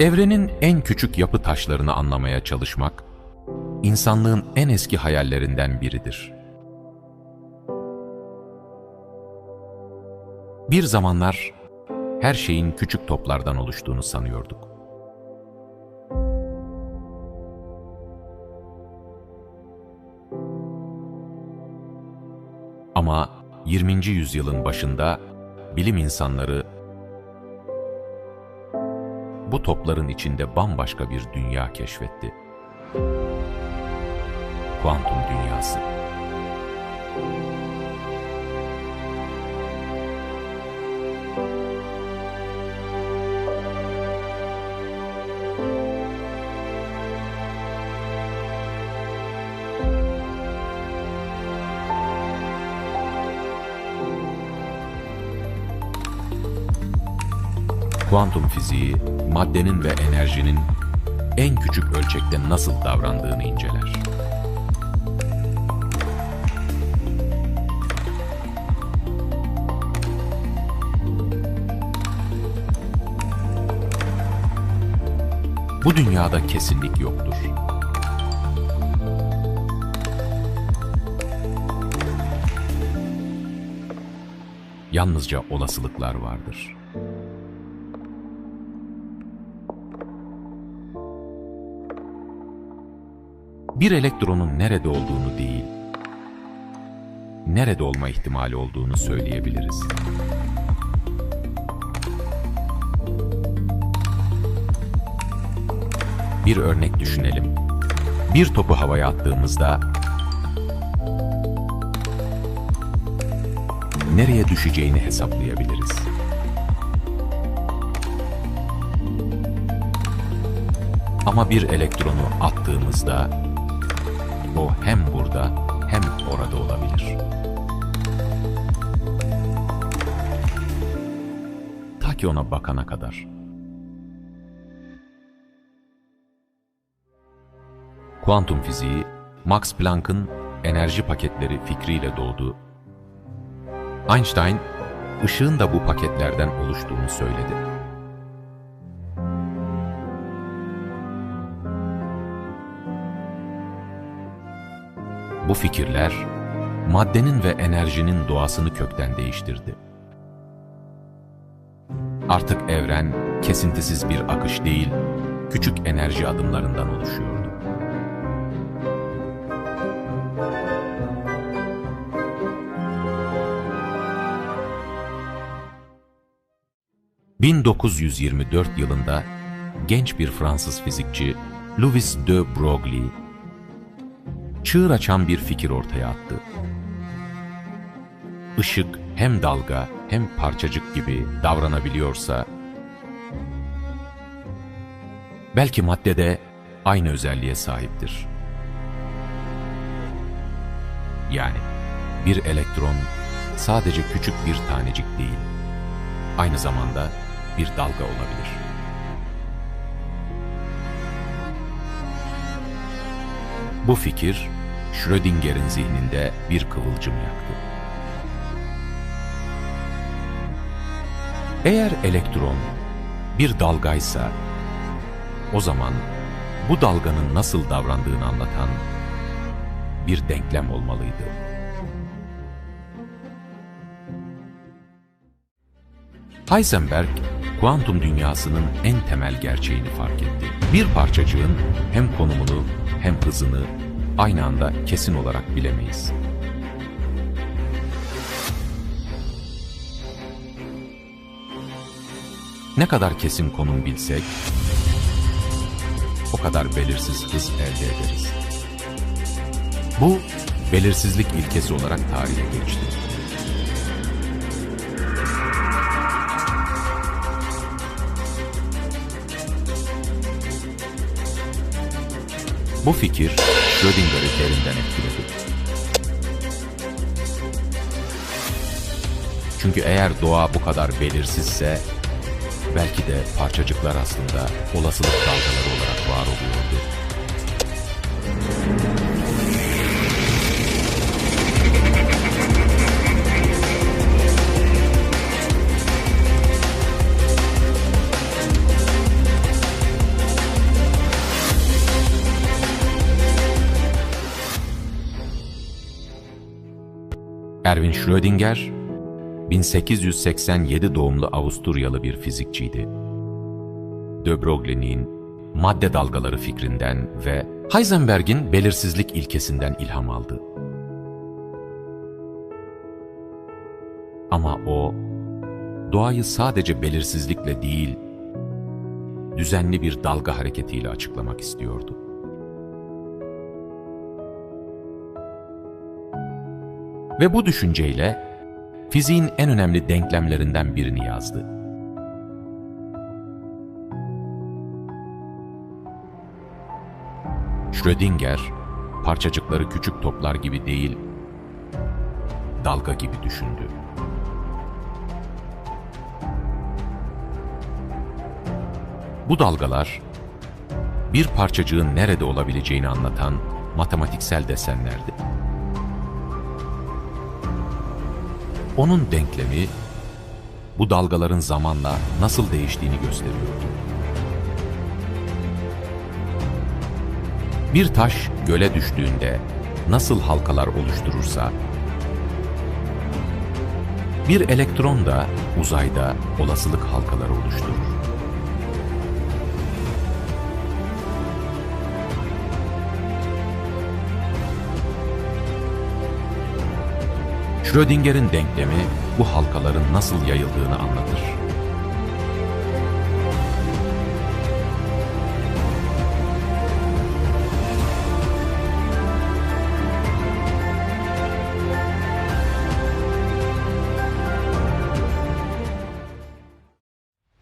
Evrenin en küçük yapı taşlarını anlamaya çalışmak, insanlığın en eski hayallerinden biridir. Bir zamanlar her şeyin küçük toplardan oluştuğunu sanıyorduk. Ama 20. yüzyılın başında bilim insanları bu topların içinde bambaşka bir dünya keşfetti. Kuantum dünyası. Kuantum fiziği, maddenin ve enerjinin en küçük ölçekte nasıl davrandığını inceler. Bu dünyada kesinlik yoktur. Yalnızca olasılıklar vardır. Bir elektronun nerede olduğunu değil, nerede olma ihtimali olduğunu söyleyebiliriz. Bir örnek düşünelim. Bir topu havaya attığımızda nereye düşeceğini hesaplayabiliriz. Ama bir elektronu attığımızda o hem burada hem orada olabilir. Ta ki ona bakana kadar. Kuantum fiziği, Max Planck'ın enerji paketleri fikriyle doğdu. Einstein, ışığın da bu paketlerden oluştuğunu söyledi. Bu fikirler, maddenin ve enerjinin doğasını kökten değiştirdi. Artık evren kesintisiz bir akış değil, küçük enerji adımlarından oluşuyordu. ...1924 yılında genç bir Fransız fizikçi Louis de Broglie çığır açan bir fikir ortaya attı. Işık hem dalga hem parçacık gibi davranabiliyorsa, belki madde de aynı özelliğe sahiptir. Yani bir elektron sadece küçük bir tanecik değil, aynı zamanda bir dalga olabilir. Bu fikir Schrödinger'in zihninde bir kıvılcım yaktı. Eğer elektron bir dalgaysa, o zaman bu dalganın nasıl davrandığını anlatan bir denklem olmalıydı. Heisenberg, kuantum dünyasının en temel gerçeğini fark etti. Bir parçacığın hem konumunu hem hızını aynı anda kesin olarak bilemeyiz. Ne kadar kesin konum bilsek, o kadar belirsiz hız elde ederiz. Bu, belirsizlik ilkesi olarak tarihe geçti. Bu fikir Schrödinger'i derinden etkiledi. Çünkü eğer doğa bu kadar belirsizse, belki de parçacıklar aslında olasılık dalgaları olarak var oluyordu. Erwin Schrödinger, 1887 doğumlu Avusturyalı bir fizikçiydi. De Broglie'nin madde dalgaları fikrinden ve Heisenberg'in belirsizlik ilkesinden ilham aldı. Ama o, doğayı sadece belirsizlikle değil, düzenli bir dalga hareketiyle açıklamak istiyordu. Ve bu düşünceyle fiziğin en önemli denklemlerinden birini yazdı. Schrödinger, parçacıkları küçük toplar gibi değil, dalga gibi düşündü. Bu dalgalar, bir parçacığın nerede olabileceğini anlatan matematiksel desenlerdi. Onun denklemi, bu dalgaların zamanla nasıl değiştiğini gösteriyordu. Bir taş göle düştüğünde nasıl halkalar oluşturursa, bir elektron da uzayda olasılık halkaları oluşturur. Schrödinger'in denklemi bu halkaların nasıl yayıldığını anlatır.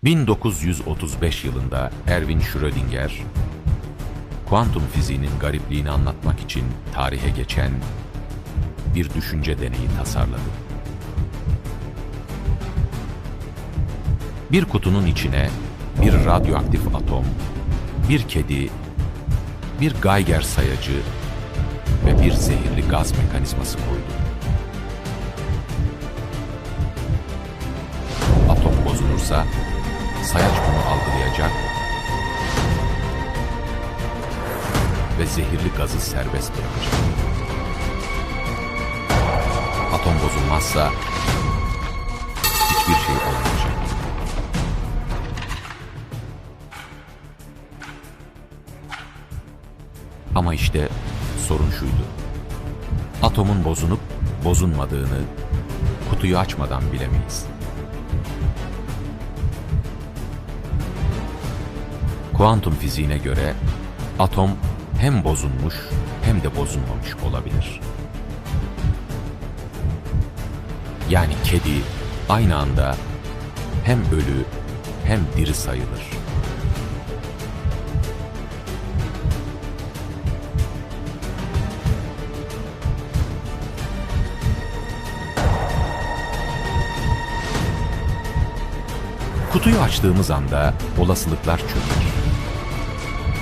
...1935 yılında Erwin Schrödinger... ...kuantum fiziğinin garipliğini anlatmak için tarihe geçen bir düşünce deneyi tasarladı. Bir kutunun içine bir radyoaktif atom, bir kedi, bir Geiger sayacı ve bir zehirli gaz mekanizması koydu. Atom bozulursa sayaç bunu algılayacak ve zehirli gazı serbest bırakacak atom bozulmazsa hiçbir şey olmayacak. Ama işte sorun şuydu. Atomun bozunup bozulmadığını kutuyu açmadan bilemeyiz. Kuantum fiziğine göre atom hem bozulmuş hem de bozulmamış olabilir. Yani kedi aynı anda hem ölü hem diri sayılır. Kutuyu açtığımız anda olasılıklar çökür.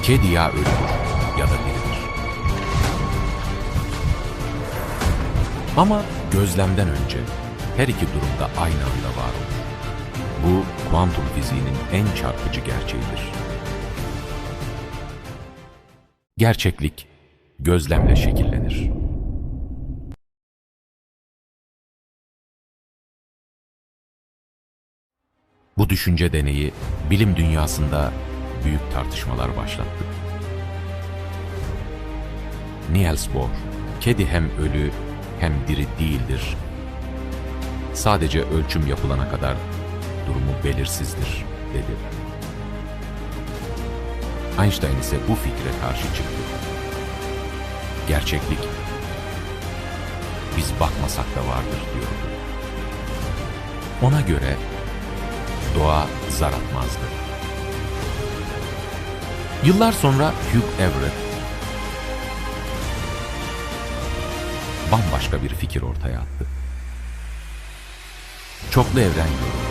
Kedi ya ölür ya da diridir. Ama gözlemden önce her iki durumda aynı anda var olur. Bu kuantum fiziğinin en çarpıcı gerçeğidir. Gerçeklik gözlemle şekillenir. Bu düşünce deneyi bilim dünyasında büyük tartışmalar başlattı. Niels Bohr, kedi hem ölü hem diri değildir sadece ölçüm yapılana kadar durumu belirsizdir, dedi. Einstein ise bu fikre karşı çıktı. Gerçeklik, biz bakmasak da vardır diyordu. Ona göre doğa zar atmazdı. Yıllar sonra Hugh Everett bambaşka bir fikir ortaya attı çoklu evren yorumu.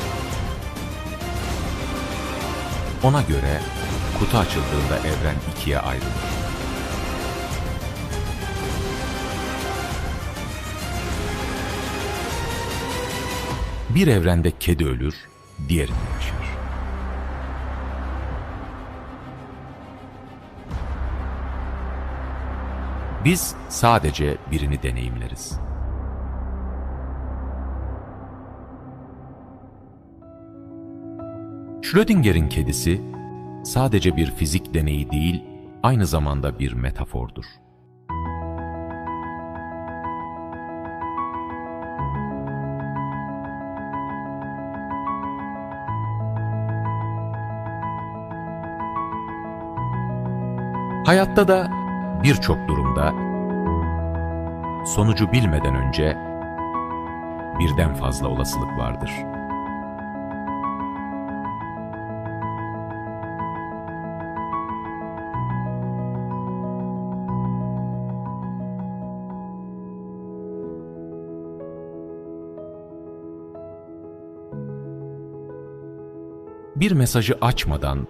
Ona göre kutu açıldığında evren ikiye ayrılır. Bir evrende kedi ölür, diğerinde yaşar. Biz sadece birini deneyimleriz. Schrödinger'in kedisi sadece bir fizik deneyi değil, aynı zamanda bir metafordur. Hayatta da birçok durumda sonucu bilmeden önce birden fazla olasılık vardır. Bir mesajı açmadan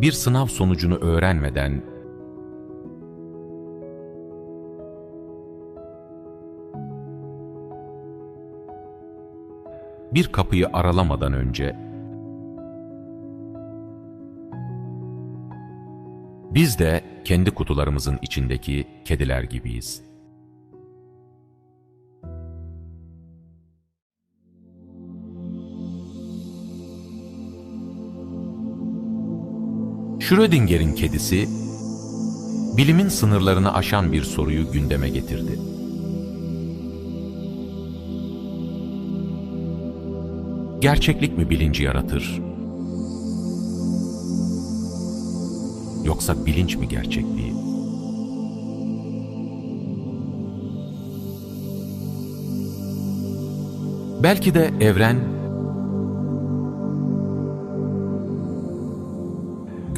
bir sınav sonucunu öğrenmeden bir kapıyı aralamadan önce biz de kendi kutularımızın içindeki kediler gibiyiz. Schrödinger'in kedisi, bilimin sınırlarını aşan bir soruyu gündeme getirdi. Gerçeklik mi bilinci yaratır? Yoksa bilinç mi gerçekliği? Belki de evren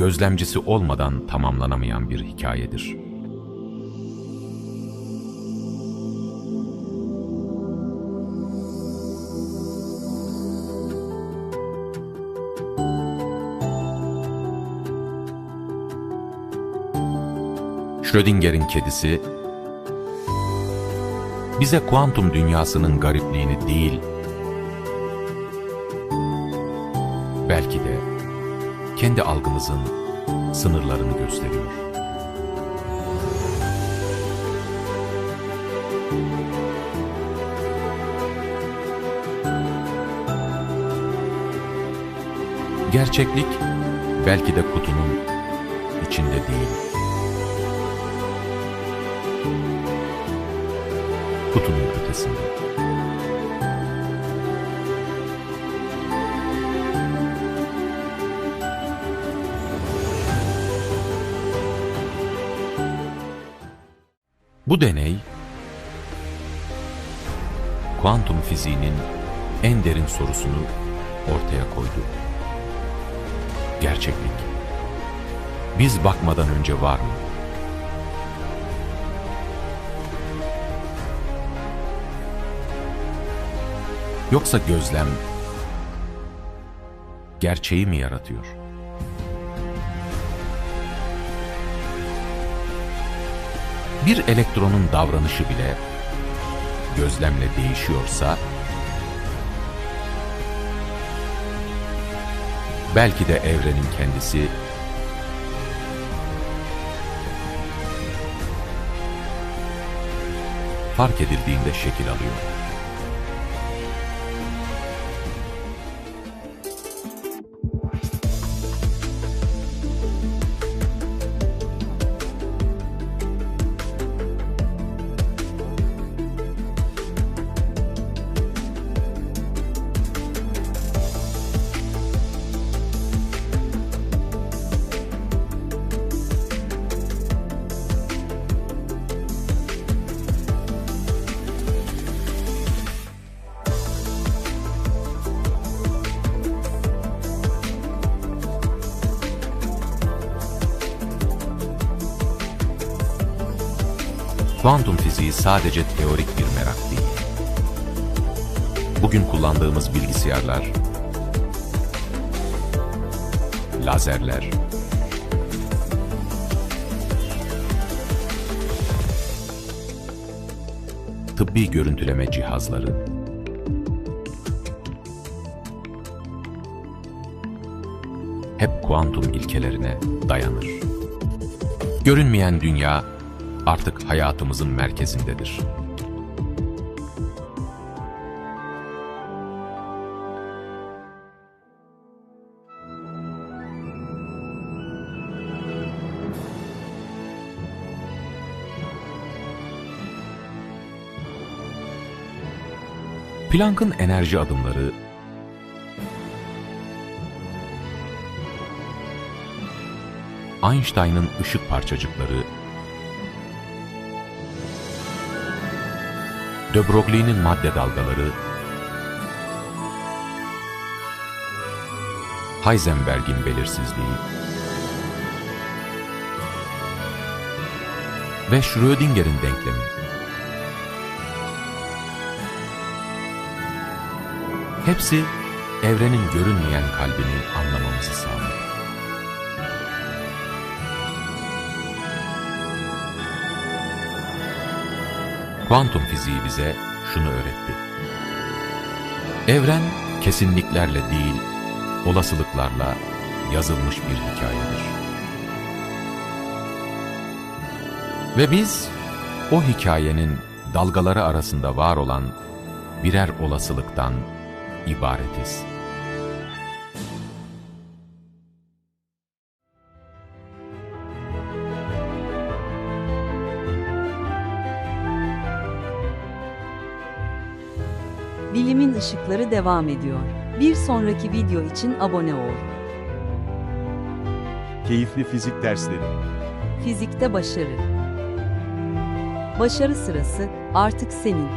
gözlemcisi olmadan tamamlanamayan bir hikayedir. Schrödinger'in kedisi bize kuantum dünyasının garipliğini değil, belki de kendi algımızın sınırlarını gösteriyor. Gerçeklik belki de kutunun içinde değil. Kutunun ötesinde. Bu deney, kuantum fiziğinin en derin sorusunu ortaya koydu. Gerçeklik, biz bakmadan önce var mı? Yoksa gözlem, gerçeği mi yaratıyor? Bir elektronun davranışı bile gözlemle değişiyorsa belki de evrenin kendisi fark edildiğinde şekil alıyor. Kuantum fiziği sadece teorik bir merak değil. Bugün kullandığımız bilgisayarlar, lazerler, tıbbi görüntüleme cihazları, hep kuantum ilkelerine dayanır. Görünmeyen dünya artık hayatımızın merkezindedir. Planck'ın enerji adımları Einstein'ın ışık parçacıkları de Broglie'nin madde dalgaları Heisenberg'in belirsizliği ve Schrödinger'in denklemi. Hepsi evrenin görünmeyen kalbini anlamamızı sağladı. Kuantum fiziği bize şunu öğretti. Evren kesinliklerle değil, olasılıklarla yazılmış bir hikayedir. Ve biz o hikayenin dalgaları arasında var olan birer olasılıktan ibaretiz. Bilimin ışıkları devam ediyor. Bir sonraki video için abone ol. Keyifli fizik dersleri. Fizikte başarı. Başarı sırası artık senin.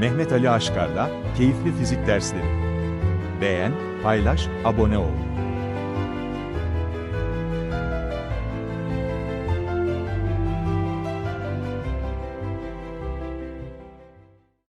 Mehmet Ali Aşkar'la Keyifli Fizik Dersleri. Beğen, paylaş, abone ol.